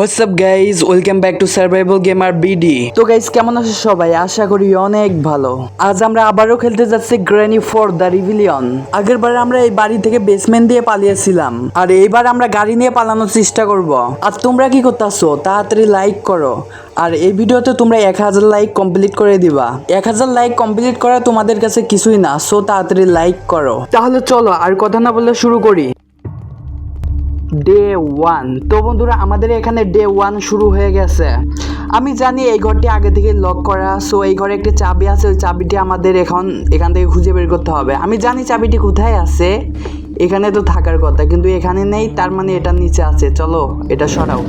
What's up guys welcome back to survival gamer BD তো guys কেমন আছো সবাই? আশা করি অনেক ভালো। আজ আমরা আবারও খেলতে যাচ্ছি গ্র্যানি ফর দ্য রিভিলিয়ন আগের বার আমরা এই বাড়ি থেকে বেসমেন্ট দিয়ে পালিয়েছিলাম। আর এইবার আমরা গাড়ি নিয়ে পালানোর চেষ্টা করব। আর তোমরা কি করতেছো? তাড়াতাড়ি লাইক করো। আর এই ভিডিওতে তোমরা এক হাজার লাইক কমপ্লিট করে দিবা। এক হাজার লাইক কমপ্লিট করা তোমাদের কাছে কিছুই না সো তাড়াতাড়ি লাইক করো। তাহলে চলো আর কথা না বলে শুরু করি। ডে ওয়ান তো বন্ধুরা, আমাদের এখানে ডে ওয়ান শুরু হয়ে গেছে। আমি জানি এই ঘরটি আগে থেকে লক করা সো এই ঘরে একটি চাবি আছে, ওই চাবিটি আমাদের এখন এখান থেকে খুঁজে বের করতে হবে। আমি জানি চাবিটি কোথায় আছে, এখানে তো থাকার কথা, কিন্তু এখানে নেই, তার মানে এটা নিচে আছে। চলো, এটা সরাও।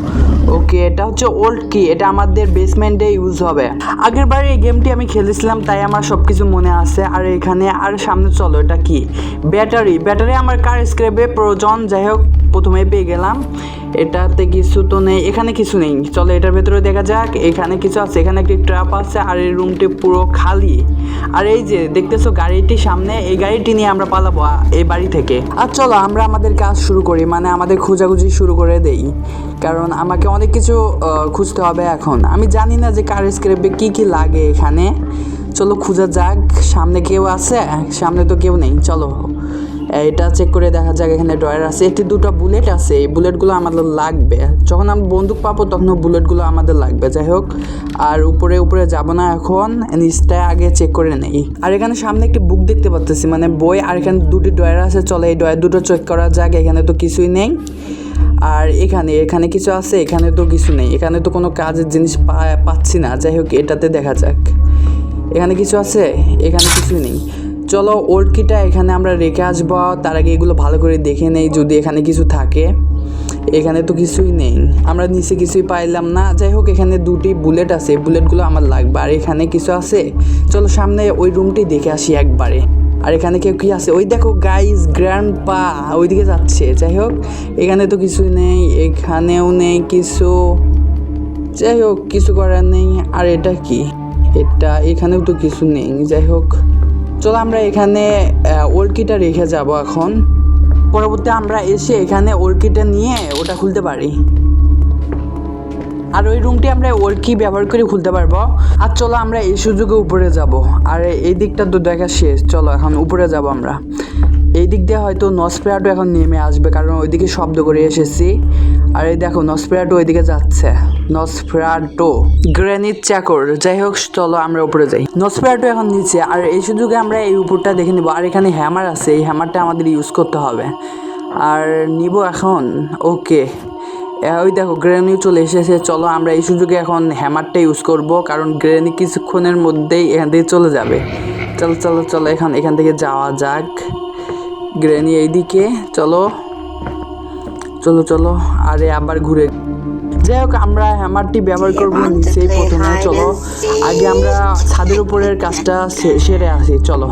ওকে এটা হচ্ছে ওল্ড কি এটা আমাদের বেসমেন্টে ইউজ হবে। আগের বার এই গেমটি আমি খেলেছিলাম, তাই আমার সব কিছু মনে আছে। আর এখানে, আর সামনে চলো, এটা কি? ব্যাটারি ব্যাটারি আমার কার স্ক্র্যাপে প্রয়োজন, যাই হোক প্রথমে পেয়ে গেলাম। এটাতে কিছু তো নেই, এখানে কিছু নেই। চলো এটার ভেতরে দেখা যাক, এখানে কিছু আছে, এখানে একটি ট্রাপ আছে আর এই রুমটি পুরো খালি। আর এই যে, দেখতেছো গাড়িটি সামনে, এই গাড়িটি নিয়ে আমরা পালাবো এই বাড়ি থেকে। আর চলো আমরা আমাদের কাজ শুরু করি মানে আমাদের খোঁজাখুঁজি শুরু করে দেই। কারণ আমাকে অনেক কিছু খুঁজতে হবে এখন। আমি জানি না যে কার স্ক্রেপে কী কী লাগে এখানে। চলো খোঁজা যাক, সামনে কেউ আছে? সামনে তো কেউ নেই, চলো। এটা চেক করে দেখা যাক, এখানে ড্রয়ার আছে। এটি দুটো বুলেট আছে। এই বুলেটগুলো আমাদের লাগবে। যখন আমরা বন্দুক পাবো, তখন বুলেটগুলো আমাদের লাগবে। যাই হোক, আর উপরে উপরে যাব না এখন। নিচটা আগে চেক করে নেই। আর এখানে সামনে একটি বুক দেখতে পাচ্ছি মানে বই। আর এখানে দুটি ড্রয়ার আছে। চলে এই ড্রয়ার দুটো চেক করা যাক। এখানে তো কিছুই নেই। আর এখানে এখানে কিছু আছে, এখানে তো কিছু নেই। এখানে তো কোনো কাজের জিনিস পাচ্ছি না। যাই হোক, এটাতে দেখা যাক। এখানে কিছু আছে, এখানে কিছুই নেই। চলো ওল্ড কিটা এখানে আমরা রেখে আসব। তার আগে এগুলো ভালো করে দেখে নেই, যদি এখানে কিছু থাকে। এখানে তো কিছুই নেই। আমরা নিচে কিছুই পাইলাম না। যাই হোক, এখানে দুটি বুলেট আছে। বুলেটগুলো আমার লাগবে। আর এখানে কিছু আছে? চলো সামনে ওই রুমটি দেখে আসি একবারে। আর এখানে কেউ কি আছে? ওই দেখো গাইজ গ্র্যান্ড পা ওইদিকে যাচ্ছে। যাই হোক, এখানে তো কিছুই নেই, এখানেও নেই কিছু। যাই হোক, কিছু করার নেই। আর এটা কি? এটা, এখানেও তো কিছু নেই। যাই হোক। চলো আমরা এখানে ওর্কিটা রেখে যাব এখন। পরবর্তী আমরা এসে এখানে ওর্কিটা নিয়ে ওটা খুলতে পারি। আর ওই রুমটি আমরা ওর্কি ব্যবহার করে খুলতে পারব। আর চলো আমরা এই সুযোগে উপরে যাব। আর এই দিকটা তো দেখা শেষ। চলো এখন উপরে যাব আমরা। এই দিক দিয়ে হয়তো নসপ্রেয়াটো এখন নেমে আসবে, কারণ ওইদিকে শব্দ করে এসেছি। আর এই দেখো নসফেরাটো ওইদিকে যাচ্ছে। নসফেরাটো গ্রেনিট চাকর যাই হোক, চলো আমরা উপরে যাই। নসফেরাটো এখন নিচে, আর এই সুযোগে আমরা এই উপরটা দেখে নিব। আর এখানে হ্যামার আছে, এই হ্যামারটা আমাদের ইউজ করতে হবে। আর নিব এখন, ওকে। ওই দেখো গ্রেনি চলে এসেছে। চলো আমরা এই সুযোগে এখন হ্যামারটা ইউজ করব, কারণ গ্রেনি কিছুক্ষণের মধ্যেই এখান থেকে চলে যাবে। চলো চলো চলো, এখন এখান থেকে যাওয়া যাক। গ্রেনি এইদিকে, চলো। চলো চলো আরে আবার ঘুরে। যাই হোক আমরা হ্যামারটি ব্যবহার করব নিচেই প্রথমে চলো। আগে আমরা ছাদের উপরের কাজটা সেরে আসি চলো।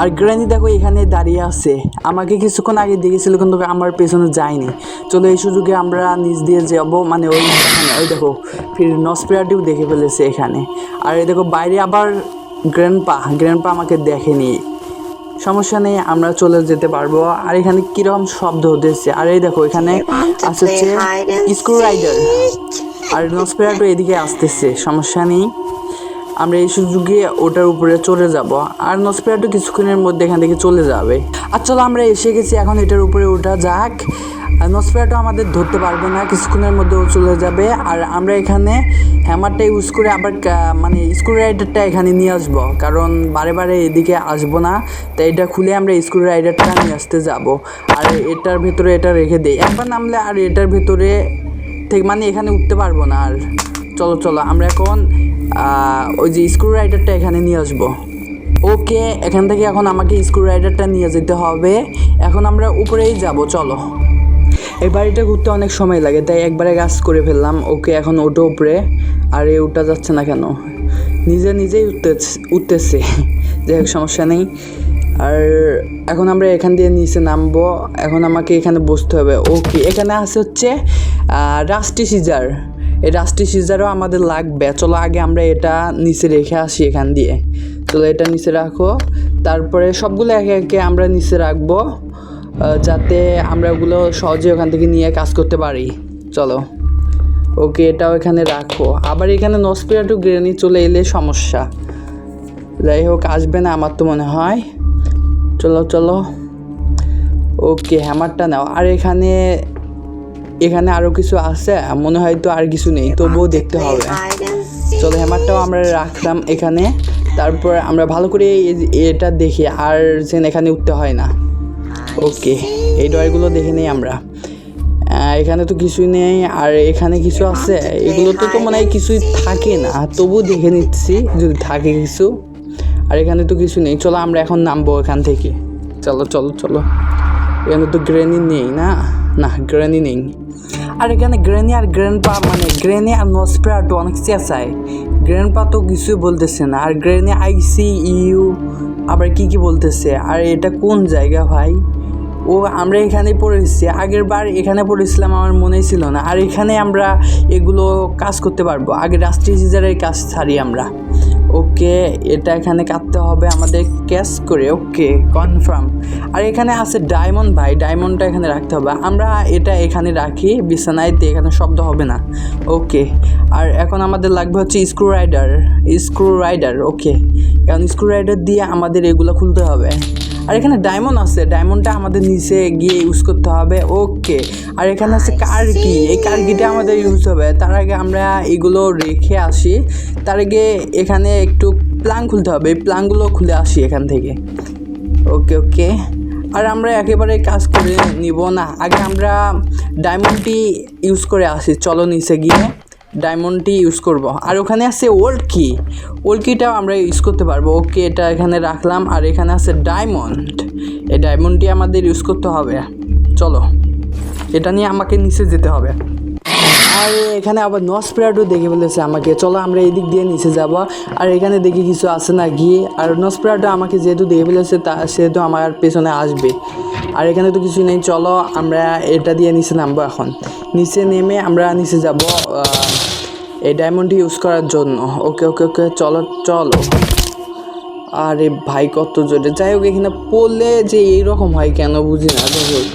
আর গ্র্যানি দেখো এখানে দাঁড়িয়ে আছে। আমাকে কিছুক্ষণ আগে দেখেছিল কিন্তু আমার পেছনে যায়নি। চলো এই সুযোগে আমরা নিচ দিয়ে যাব মানে ওই ওই দেখো ফির নসপ্রেয়াটিও দেখে ফেলেছে এখানে। আর এই দেখো বাইরে আবার গ্র্যান্ডপা গ্র্যান্ডপা আমাকে দেখেনি। সমস্যা নেই আমরা চলে যেতে পারব। আর এখানে কীরকম শব্দ হতেছে? আর এই দেখো এখানে আসছে স্ক্রু রাইডার আর নসপেরাটো এদিকে আসতেছে সমস্যা নেই। আমরা এই সুযোগে ওটার উপরে চলে যাব। আর নসপেরাটো কিছুক্ষণের মধ্যে এখান থেকে চলে যাবে। আর চলো আমরা এসে গেছি এখন এটার উপরে ওঠা যাক। আর নসপেরাটো আমাদের ধরতে পারবে না, কিছুক্ষণের মধ্যে ও চলে যাবে। আর আমরা এখানে হ্যামারটা ইউজ করে আবার মানে স্ক্রু রাইডারটা এখানে নিয়ে আসব। কারণ বারে বারে এদিকে আসব না, তাই এটা খুলে আমরা স্ক্রু রাইডারটা নিয়ে আসতে যাব। আর এটার ভেতরে এটা রেখে দিই। একবার নামলে আর এটার ভেতরে থেকে মানে এখানে উঠতে পারব না। আর চলো চলো, আমরা এখন ওই যে স্ক্রু রাইডারটা এখানে নিয়ে আসব। ওকে, এখান থেকে এখন আমাকে স্ক্রু রাইডারটা নিয়ে যেতে হবে। এখন আমরা উপরেই যাব, চলো। এই বাড়িটা ঘুরতে অনেক সময় লাগে, তাই একবারে কাজ করে ফেললাম। ওকে এখন ওটো উপরে আর এ উঠা যাচ্ছে না কেন? নিজে নিজেই উঠতে উঠতেছে। যাই হোক, সমস্যা নেই। আর এখন আমরা এখান দিয়ে নিচে নামবো। এখন আমাকে এখানে বসতে হবে। ওকে এখানে আছে হচ্ছে রাস্টি সিজার। এই রাস্টি সিজারও আমাদের লাগবে। চলো আগে আমরা এটা নিচে রেখে আসি এখান দিয়ে। চলো এটা নিচে রাখো। তারপরে সবগুলো একে একে আমরা নিচে রাখব। যাতে আমরা ওগুলো সহজে ওখান থেকে নিয়ে কাজ করতে পারি। চলো। ওকে, এটাও এখানে রাখো। আবার এখানে নসপিরাটু গ্রেনি চলে এলে সমস্যা। যাই হোক, আসবে না আমার তো মনে হয়। চলো চলো। ওকে হ্যামারটা নাও। আর এখানে এখানে আরও কিছু আছে, মনে হয় তো আর কিছু নেই, তবুও দেখতে হবে। চলো হ্যামারটাও আমরা রাখলাম এখানে। তারপর আমরা ভালো করে এটা দেখি, আর যেন এখানে উঠতে হয় না। ওকে, এই ডয়ারগুলো দেখে নেই আমরা। এখানে তো কিছুই নেই, আর এখানে কিছু আছে? এগুলো তো তো মনে কিছুই থাকে না তবু দেখে নিচ্ছি, যদি থাকে কিছু। আর এখানে তো কিছু নেই, চলো আমরা এখন নামবো এখান থেকে। চলো চলো চলো। এখানে তো গ্রেনি নেই না? না গ্রেনি নেই। আর এখানে গ্রেনি আর গ্র্যান্ডপা মানে গ্রেনি আর নসপ্রাটো অনেক চেঁচায় গ্র্যান্ডপা তো কিছুই বলতেছে না, আর গ্রেনি আইসি ইউ আবার কি কি বলতেছে? আর এটা কোন জায়গা ভাই? ও আমরা এখানে পড়েছি, আগের বার এখানে পড়েছিলাম আমার মনে ছিল না। আর এখানে আমরা এগুলো কাজ করতে পারব। আগে রাষ্ট্রীয় সিজারের কাজ ছাড়ি আমরা। ওকে, এটা এখানে কাটতে হবে আমাদের ক্যাশ করে। ওকে, কনফার্ম। আর এখানে আছে ডায়মন্ড ভাই, ডায়মন্ডটা এখানে রাখতে হবে। আমরা এটা এখানে রাখি বিছানাইতে এখানে শব্দ হবে না। ওকে, আর এখন আমাদের লাগবে হচ্ছে screwdriver screwdriver okay. কারণ স্ক্রু রাইডার দিয়ে আমাদের এগুলো খুলতে হবে। আর এখানে ডায়মন্ড আছে ডায়মন্ডটা আমাদের নিচে গিয়ে ইউজ করতে হবে ওকে আর এখানে আছে কার্কি এই কার্কিটা আমাদের ইউজ হবে। তার আগে আমরা এগুলো রেখে আসি। তার আগে এখানে একটু প্লাং খুলতে হবে এই প্লাংগুলো খুলে আসি এখান থেকে। ওকে ওকে আর আমরা একেবারে কাজ করে নিব না। আগে আমরা ডায়মন্ডটি ইউজ করে আসি চলো নিচে গিয়ে। ডায়মন্ডটি ইউজ করব। আর ওখানে আছে ওল্ড কি ওল্ড কিটাও আমরা ইউজ করতে পারব। ওকে এটা এখানে রাখলাম, আর এখানে আছে ডায়মন্ড এই ডায়মন্ডটি আমাদের ইউজ করতে হবে। চলো, এটা নিয়ে আমাকে নিচে যেতে হবে। আর এখানে আবার নসপ্রাডো দেখে ফেলেছে আমাকে। চলো আমরা এই দিক দিয়ে নিচে যাব। আর এখানে দেখি কিছু আছে না গিয়ে আর নসপ্রাডো আমাকে যেহেতু দেখে ফেলেছে, তা সেহেতু আমার পেছনে আসবে। আর এখানে তো কিছু নেই। চলো, আমরা এটা দিয়ে নিচে নামবো এখন। নিচে নেমে আমরা নিচে যাব এই ডায়মন্ডটি ইউজ করার জন্য। ওকে ওকে ওকে, চলো চলো। আরে ভাই, কত জোরে। যাই হোক, এখানে পড়লে যে এইরকম হয় কেন বুঝি না। যাই হোক।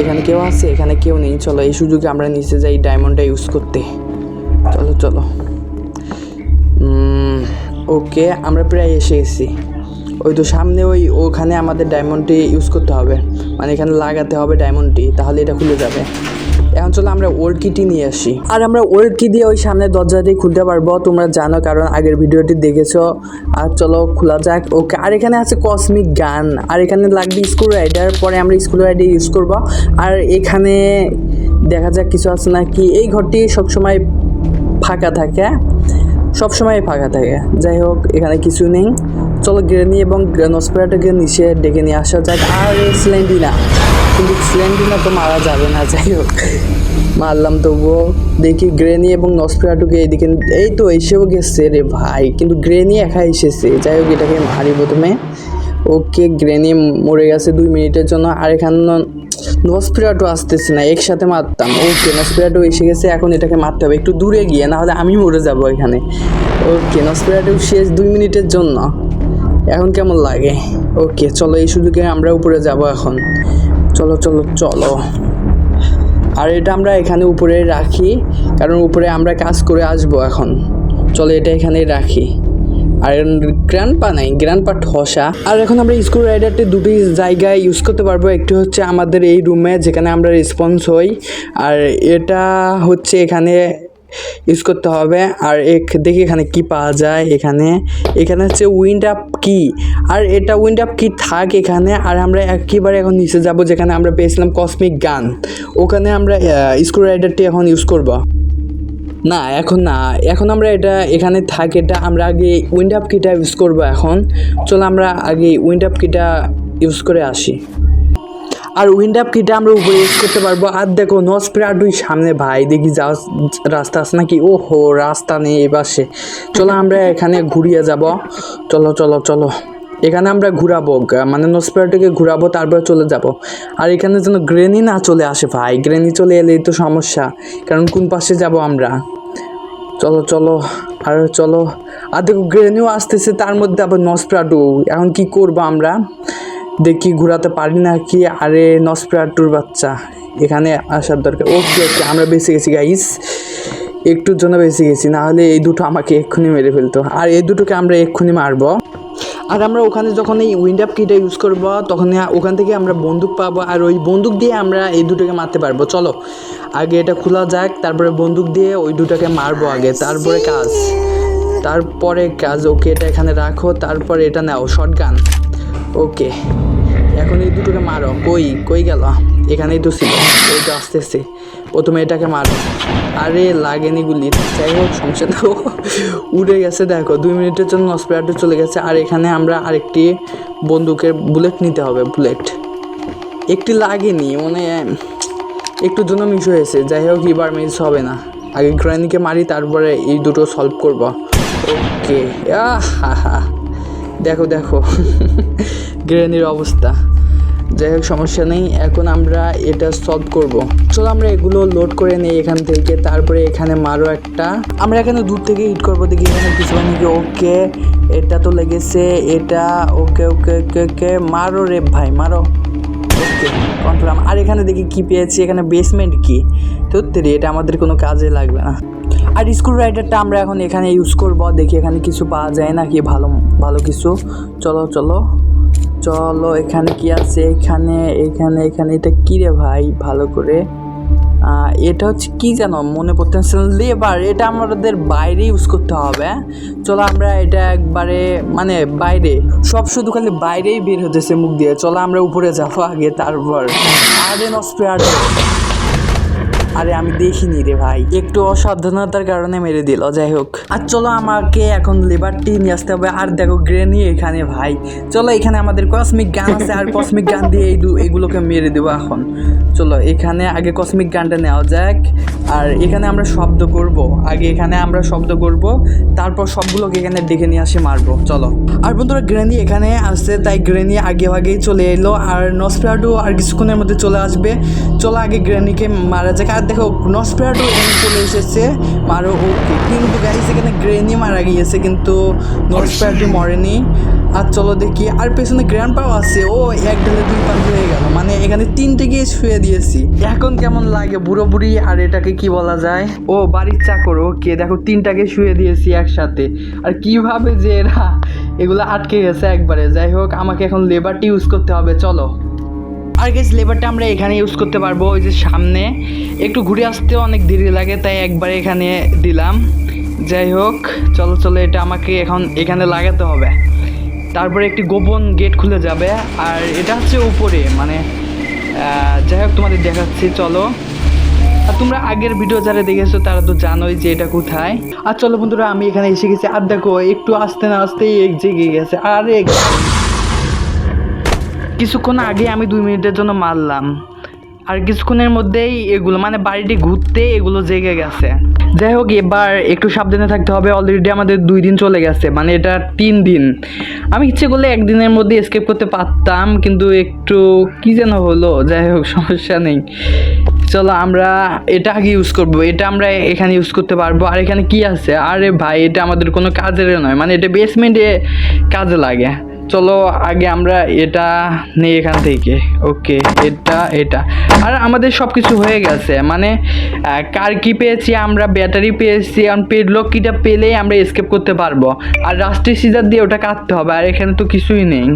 এখানে কেউ আছে? এখানে কেউ নেই। চলো, এই সুযোগে আমরা নিচে যাই ডায়মন্ডটা ইউজ করতে। চলো চলো। ওকে, আমরা প্রায় এসে গেছি। ওই তো সামনে ওই, ওখানে আমাদের ডায়মন্ডটি ইউজ করতে হবে। মানে এখানে লাগাতে হবে ডায়মন্ডটি তাহলে এটা খুলে যাবে। এখন চলো আমরা ওল্ড কিটি নিয়ে আসি। আর আমরা ওল্ড কি দিয়ে ওই সামনে দরজা দিয়ে খুলতে পারব, তোমরা জানো, কারণ আগের ভিডিওটি দেখেছ। আর চলো খোলা যাক। ওকে, আর এখানে আছে কসমিক গান আর এখানে লাগবে স্ক্রু রাইডার পরে আমরা স্ক্রু রাইডার ইউজ করব। আর এখানে দেখা যাক কিছু আছে নাকি। এই ঘরটি সবসময় ফাঁকা থাকে সবসময় ফাঁকা থাকে। যাই হোক, এখানে কিছু নেই। চলো গ্রেনি এবং নসপেরাটাকে নিচে ডেকে নিয়ে আসা যাক। আর সিলেন্ডিনা। কিন্তু সিলেন্ডিনা তো মারা যাবে না, যাই হোক। মারলাম তবুও। দেখি গ্রেনি এবং নসপেরাটুকে এইদিকে এই তো এসেও গেছে রে ভাই। কিন্তু গ্রেনি একা এসেছে। যাই হোক, এটাকে মারি প্রথমে। ওকে, গ্রেনি মরে গেছে দুই মিনিটের জন্য। আর এখানে নসপিরাটো আসতেছে না, একসাথে মারতাম। ওকে নসপিরাটো এসে গেছে, এখন এটাকে মারতে হবে। একটু দূরে গিয়ে না হলে আমি মরে যাব এখানে। ওকে নসপিরাটো শেষ দুই মিনিটের জন্য। এখন কেমন লাগে? ওকে চলো এই সুযোগে আমরা উপরে যাব এখন। চলো চলো চলো। আর এটা আমরা এখানে উপরে রাখি, কারণ উপরে আমরা কাজ করে আসব এখন। চলো এটা এখানে রাখি। আর গ্র্যান্ড পা নাই গ্র্যান্ড পা ঠসা। আর এখন আমরা স্ক্রু রাইডারটি দুটি জায়গায় ইউজ করতে পারব। একটি হচ্ছে আমাদের এই রুমে যেখানে আমরা রেসপন্স হই। আর এটা হচ্ছে এখানে ইউজ করতে হবে। আর এক দেখি এখানে কি পাওয়া যায় এখানে। এখানে হচ্ছে উইন্ড আপ কি আর এটা উইন্ড আপ কি থাক এখানে। আর আমরা একেবারে এখন নিচে যাব যেখানে আমরা পেয়েছিলাম কসমিক গান ওখানে আমরা স্ক্রু রাইডারটি এখন ইউজ করব। না, এখন না। এখন আমরা এটা এখানে থাকি, এটা আমরা আগে উইন্ড আপ কিটা ইউজ করব এখন। চলো আমরা আগে উইন্ড আপ কিটা ইউজ করে আসি। আর উইন্ড আপ কিটা আমরা উপরে ইউজ করতে পারব। আর দেখো নসপ্রাডুই সামনে, ভাই, দেখি যা রাস্তা আছে নাকি? ও হো রাস্তা নেই এই পাশে। চলো আমরা এখানে ঘুরিয়ে যাব। চলো চলো চলো। এখানে আমরা ঘুরাবো মানে নসপ্রাডুকে ঘুরাবো, তারপর চলে যাব। আর এখানে যেন গ্রেনি না চলে আসে, ভাই। গ্রেনি চলে এলেই তো সমস্যা। কারণ কোন পাশে যাব আমরা? চলো চলো। আর চলো। আর দেখো গ্রেনিও আসতেছে, তার মধ্যে আবার নসপ্রাটু এখন কি করব আমরা? দেখি ঘোরাতে পারি না কি আরে নসপ্রাটুর বাচ্চা, এখানে আসার দরকার। ওকে ওকে, আমরা বেঁচে গেছি গাইস একটুর জন্য বেঁচে গেছি, না হলে এই দুটো আমাকে এক্ষুনি মেরে ফেলতো। আর এই দুটোকে আমরা এক্ষুনি মারবো। আর আমরা ওখানে যখন এই উইন্ড আপ কিটা ইউজ করব, তখন ওখান থেকে আমরা বন্দুক পাবো, আর ওই বন্দুক দিয়ে আমরা এই দুটোকে মারতে পারব। চলো, আগে এটা খোলা যাক, তারপরে বন্দুক দিয়ে ওই দুটোকে মারবো আগে। তারপরে কাজ। তারপরে কাজ, ওকে, এটা এখানে রাখো, তারপরে এটা নাও শর্ট গান ওকে এখন এই দুটোকে মারো। কই? কই গেল? এখানেই তো ছিল। ওই তো আসতেছে। প্রথমে এটাকে মারো। আরে লাগেনি গুলি। যাই হোক না ও উড়ে গেছে, দেখো। দুই মিনিটের জন্য স্প্রেয়ারটা চলে গেছে। আর এখানে আমরা আরেকটি বন্দুকের বুলেট নিতে হবে, বুলেট। একটি লাগেনি মানে একটুর জন্য মিস হয়েছে। যাই হোক, এবার মিস হবে না। আগে গ্রানিকে মারি, তারপরে এই দুটো সলভ করব। ওকে আহ, হা হা। দেখো দেখো। গ্রেনির অবস্থা। যাই হোক, সমস্যা নেই। এখন আমরা এটা সলভ করব। চলো আমরা এগুলো লোড করে নিই এখান থেকে। তারপরে এখানে মারো একটা। আমরা এখানে দূর থেকে হিট করব দেখি এখানে কিছু নাকি ওকে, এটা তো লেগেছে। এটা, ওকে ওকে ওকে ওকে। মারো রে ভাই, মারো। ওকে কনফার্ম আর এখানে দেখি কি পেয়েছি, এখানে বেসমেন্ট কি? সত্যি এটা আমাদের কোনো কাজে লাগবে না। আর স্ক্রু রাইডারটা আমরা এখন এখানে ইউজ করব, দেখি এখানে কিছু পাওয়া যায় না কি ভালো ভালো কিছু। চলো চলো। চলো, এখানে কি আছে? এখানে এখানে এখানে এটা কী রে ভাই? ভালো করে এটা হচ্ছে কি যেন মনে পড়তেছে লেবার, এটা আমাদের বাইরে ইউজ করতে হবে। চলো আমরা এটা একবারে মানে বাইরে, সব শুধু খালি বাইরেই বের হতেছে মুখ দিয়ে। চলো আমরা উপরে যাব আগে, তারপর। আরে নস্পেয়ার আরে আমি দেখিনি রে ভাই। একটু অসাবধানতার কারণে মেরে দিল, যাই হোক। আর চলো আমাকে এখন লেবারটি নিয়ে আসতে হবে। আর দেখো গ্রেনি এখানে ভাই। চলো এখানে আমাদের কসমিক গান আছে, আর কসমিক গান দিয়ে এই এগুলোকে মেরে দেবো এখন। চলো এখানে আগে কসমিক গানটা নেওয়া যাক। আর এখানে আমরা শব্দ করব। আগে এখানে আমরা শব্দ করব। তারপর সবগুলোকে এখানে ডেকে নিয়ে আসে, মারবো। চলো। আর বন্ধুরা গ্রেনি এখানে আসছে, তাই গ্রেনি আগে আগেই চলে এলো। আর নসপ্রাডু আর কিছুক্ষণের মধ্যে চলে আসবে। চলো আগে গ্রেনিকে মারা যাক। আর দেখো নসপ্রাডু এখানে চলে এসেছে। মারো ওকে কিন্তু গাইস এখানে গ্রেনি মারা গিয়েছে কিন্তু নসপ্রাডু মরেনি। আর চলো দেখি আর পেছনে গ্র্যান্ড পাও আছে। ও এক ঢেলে দুই পান হয়ে গেল। মানে এখানে তিনটে গিয়ে শুয়ে দিয়েছি। এখন কেমন লাগে বুড়ো বুড়ি আর এটাকে কি বলা যায়? ও বাড়ির চাকর ওকে। দেখো তিনটাকে শুয়ে দিয়েছি একসাথে। আর কীভাবে যে এরা এগুলো আটকে গেছে একবারে। যাই হোক আমাকে এখন লেবারটি ইউজ করতে হবে। চলো। আর গেস লেবারটা আমরা এখানে ইউজ করতে পারব, ওই যে সামনে। একটু ঘুরে আসতে অনেক দেরি লাগে, তাই একবারে এখানে দিলাম। যাই হোক, চলো চলো, এটা আমাকে এখন এখানে লাগাতে হবে। তারপরে একটি গোপন গেট খুলে যাবে, আর এটা হচ্ছে উপরে মানে যাই হোক, তোমাদের দেখাচ্ছি, চলো। আর তোমরা আগের ভিডিও যারা দেখেছ, তারা তো জানোই যে এটা কোথায়। আর চলো, বন্ধুরা, আমি এখানে এসে গেছি। আর দেখো, একটু আসতে না আসতেই এক জেগে গেছে। আর আরে কিছুক্ষণ আগে আমি দুই মিনিটের জন্য মারলাম। আর কিছুক্ষণের মধ্যেই এগুলো মানে বাড়িটি ঘুরতে এগুলো জেগে গেছে। যাই হোক, এবার একটু সাবধানে থাকতে হবে। অলরেডি আমাদের দুই দিন চলে গেছে মানে এটা তিন দিন। আমি ইচ্ছে করলে একদিনের মধ্যে এসকেপ করতে পারতাম, কিন্তু একটু কি যেন হলো, যাই হোক, সমস্যা নেই। চলো, আমরা এটা আগে ইউজ করব। এটা আমরা এখানে ইউজ করতে পারব। আর এখানে কি আছে? আরে ভাই, এটা আমাদের কোনো কাজের নয়। মানে এটা বেসমেন্টে কাজে লাগে। চলো আগে আমরা এটা নেই এখান থেকে। ওকে এটা এটা। আর আমাদের সব কিছু হয়ে গেছে। মানে কার কি পেয়েছি, আমরা ব্যাটারি পেয়েছি, আর পেডলক কিটা পেলেই আমরা এসকেপ করতে পারব। আর রাষ্ট্রীয় সিজার দিয়ে ওটা কাটতে হবে, আর এখানে তো কিছুই নেই।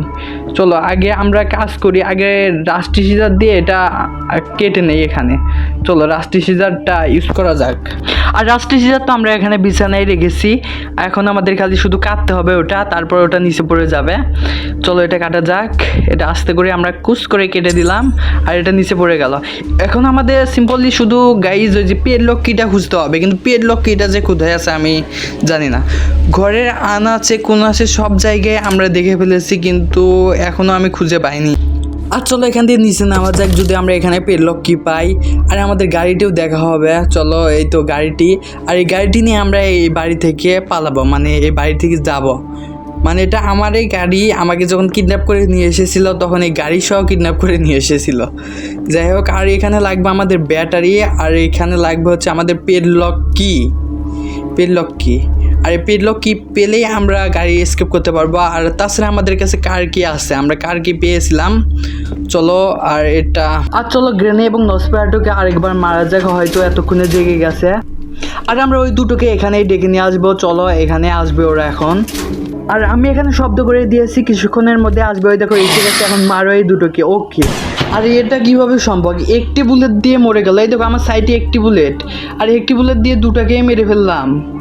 চলো, আগে আমরা কাজ করি। আগে রাষ্ট্রীয় সিজার দিয়ে এটা কেটে নেই এখানে। চলো, রাষ্ট্রীয় সিজারটা ইউজ করা যাক। আর রাষ্ট্রীয় সিজার তো আমরা এখানে বিছানায় রেখেছি। এখন আমাদের খালি শুধু কাটতে হবে ওটা, তারপর ওটা নিচে পড়ে যাবে। চলো এটা কাটা যাক। এটা আস্তে করে আমরা কুচ করে কেটে দিলাম, আর এটা নিচে পড়ে গেল। এখন আমাদের সিম্পলি শুধু গাইজ ওই যে পেড লক কিটা খুঁজতে হবে, কিন্তু পেড লক কিটা যে কোথায় আছে আমি জানি না। ঘরের আনা আছে কোন আছে সব জায়গায় আমরা দেখে ফেলেছি, কিন্তু এখনও আমি খুঁজে পাইনি। আর চলো এখান দিয়ে নিচে নামা যাক, যদি আমরা এখানে পেডলক কি পাই। আর আমাদের গাড়িটিও দেখা হবে, চলো এই তো গাড়িটি। আর এই গাড়িটি নিয়ে আমরা এই বাড়ি থেকে পালাবো মানে এই বাড়ি থেকে যাব। মানে এটা আমার এই গাড়ি আমাকে যখন কিডন্যাপ করে নিয়ে এসেছিল, তখন এই গাড়ি সহ কিডন্যাপ করে নিয়ে এসেছিল। যাই হোক, আর এখানে লাগবে আমাদের ব্যাটারি, আর এখানে লাগবে হচ্ছে আমাদের পেডলক কি? পেডলক কি? আর এই পেডলক কি পেলেই আমরা গাড়ি স্কেপ করতে পারব। আর তাছাড়া আমাদের কাছে কার কি আছে, আমরা কার কি পেয়েছিলাম। চলো, আর এটা আর চলো গ্রেনে এবং নসপ্যাটোকে আরেকবার মারা যাক, হয়তো এতক্ষণে জেগে গেছে। আর আমরা ওই দুটোকে এখানেই ডেকে নিয়ে আসব। চলো, এখানে আসবে ওরা এখন। আর আমি এখানে শব্দ করে দিয়েছি, কিছুক্ষণের মধ্যে আসবে। ওই দেখো এসে গেছে এখন মারো এই দুটোকে। ওকে। আর এটা কীভাবে সম্ভব? একটি বুলেট দিয়ে মরে গেল। এই দেখো, আমার সাইডে একটি বুলেট। আর একটি বুলেট দিয়ে দুটাকেই মেরে ফেললাম।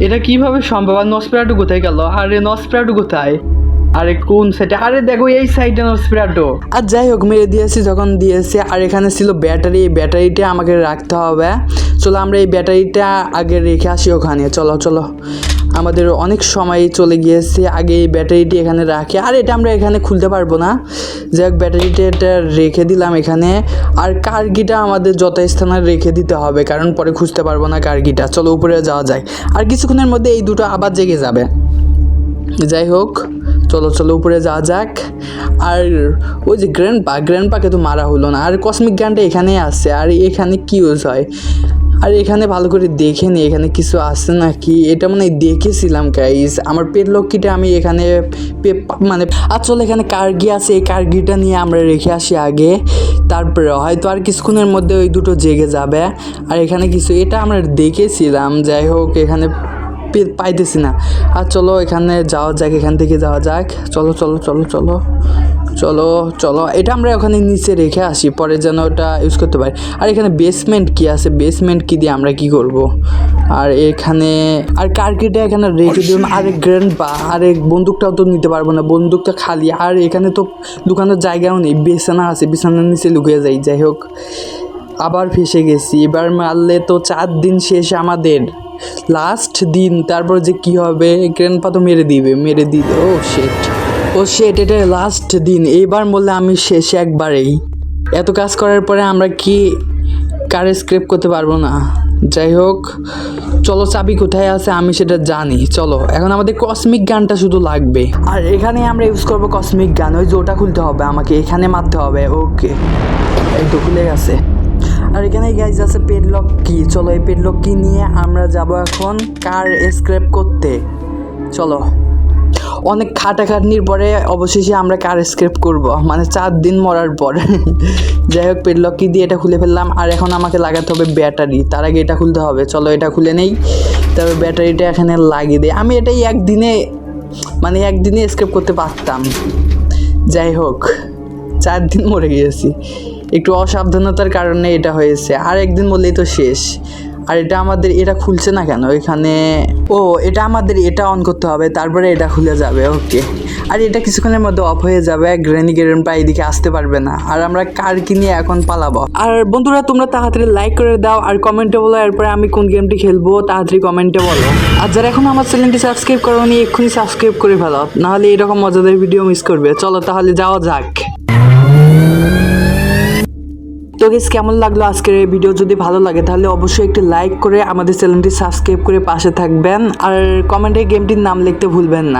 এটা কীভাবে সম্ভব? আর নসপ্রাটো কোথায় গেল? আরে নসপ্রাটো কোথায়? আরে, কোন সাইডে? আরে, দেখো, এই সাইডে নসপ্রাটো আর যাই হোক, মেরে দিয়েছি, যখন দিয়েছি। আর এখানে ছিল ব্যাটারি। এই ব্যাটারিটা আমাকে রাখতে হবে। চলো, আমরা এই ব্যাটারিটা আগে রেখে আসি ওখানে। চলো চলো। আমাদের অনেক সময় চলে গিয়েছে, আগে এই ব্যাটারিটি এখানে রাখে। আর এটা আমরা এখানে খুলতে পারব না। যাই ব্যাটারিটা এটা রেখে দিলাম এখানে। আর কার্গিটা আমাদের যথাস্থানে রেখে দিতে হবে, কারণ পরে খুঁজতে পারব না কার্গিটা। চলো, উপরে যাওয়া যায় আর কিছুক্ষণের মধ্যে এই দুটো আবার জেগে যাবে। যাই হোক, চলো চলো, উপরে যাওয়া যাক। আর ওই যে গ্র্যান্ড পা গ্র্যান্ড পাকে তো মারা হলো না। আর কসমিক গ্যানটা এখানেই আছে। আর এখানে কি ইউজ হয়? আর এখানে ভালো করে দেখে নি, এখানে কিছু আছে নাকি? এটা মানে দেখেছিলাম গাইজ আমার পেট লক্ষ্মীটা আমি এখানে মানে আর চলো এখানে কার্গি আছে, এই কার্গিটা নিয়ে আমরা রেখে আসি আগে। তারপরে হয়তো আর কিছুক্ষণের মধ্যে ওই দুটো জেগে যাবে। আর এখানে কিছু, এটা আমরা দেখেছিলাম, যাই হোক, এখানে পাইতেছি না। আর চলো এখানে যাওয়া যাক, এখান থেকে যাওয়া যাক। চলো চলো চলো চলো। চলো চলো। এটা আমরা ওখানে নিচে রেখে আসি পরে যেন ওটা ইউজ করতে পারি। আর এখানে বেসমেন্ট কি আছে? বেসমেন্ট কি দিয়ে আমরা কি করব? আর এখানে আর কার্কিটা এখানে রেখে দিলাম আরেক গ্র্যান্ড বা আরেক বন্দুকটাও তো নিতে পারব না বন্দুকটা খালি। আর এখানে তো দোকানের জায়গাও নেই বিছানা আছে বিছানার নিচে লুকিয়ে যাই যাই হোক। আবার ফেসে গেছি। এবার মারলে তো চার দিন শেষ আমাদের। লাস্ট দিন তারপর যে কি হবে? গ্র্যান্ডপা তো মেরে দিবে মেরে দিবে। ও শেট ও শেট এটা লাস্ট দিন। এইবার বললে আমি শেষ একবারেই। এত কাজ করার পরে আমরা কি কার স্ক্রেপ করতে পারব না? যাই হোক, চলো, চাবি কোথায় আছে আমি সেটা জানি। চলো, এখন আমাদের কসমিক গানটা শুধু লাগবে। আর এখানে আমরা ইউজ করব কসমিক গান ওই যে ওটা খুলতে হবে আমাকে, এখানে মারতে হবে, ওকে। এই তো খুলে গেছে। আর এখানে গাইজ আছে পেডলক কি চলো, এই পেডলক কি নিয়ে আমরা যাব এখন কার স্ক্রেপ করতে। চলো। অনেক খাটাখাটনির পরে অবশেষে আমরা কার স্ক্রেপ করব? মানে চার দিন মরার পর। যাই হোক পেডলক দিয়ে এটা খুলে ফেললাম। আর এখন আমাকে লাগাতে হবে ব্যাটারি তার আগে এটা খুলতে হবে। চলো, এটা খুলে নেই। তারপর ব্যাটারিটা এখানে লাগিয়ে দিই। আমি এটাই একদিনে মানে একদিনে স্ক্রেপ করতে পারতাম। যাই হোক, চার দিন মরে গিয়েছি। একটু অসাবধানতার কারণে এটা হয়েছে। আর একদিন বললেই তো শেষ। আর এটা আমাদের, এটা খুলছে না কেন? এখানে, ও, এটা আমাদের, এটা অন করতে হবে, তারপরে এটা খুলে যাবে ওকে আর এটা কিছুক্ষণের মধ্যে অফ হয়ে যাবে গ্রেনি গ্রেন পা এদিকে আসতে পারবে না। আর আমরা কার কিনে এখন পালাবো? আর বন্ধুরা, তোমরা তাড়াতাড়ি লাইক করে দাও, আর কমেন্টে বলো, এরপরে আমি কোন গেমটি খেলব, তাড়াতাড়ি কমেন্টে বলো। আর যারা এখন আমার চ্যানেলটি সাবস্ক্রাইব করো নি এক্ষুনি সাবস্ক্রাইব করে ফেলো, নাহলে এরকম মজাদার ভিডিও মিস করবে। চলো তাহলে যাওয়া যাক। তো গেস কেমন লাগল আজকের এই ভিডিও যদি ভালো লাগে, তাহলে অবশ্যই একটি লাইক করে আমাদের চ্যানেলটি সাবস্ক্রাইব করে পাশে থাকবেন। আর কমেন্টে গেমটির নাম লিখতে ভুলবেন না।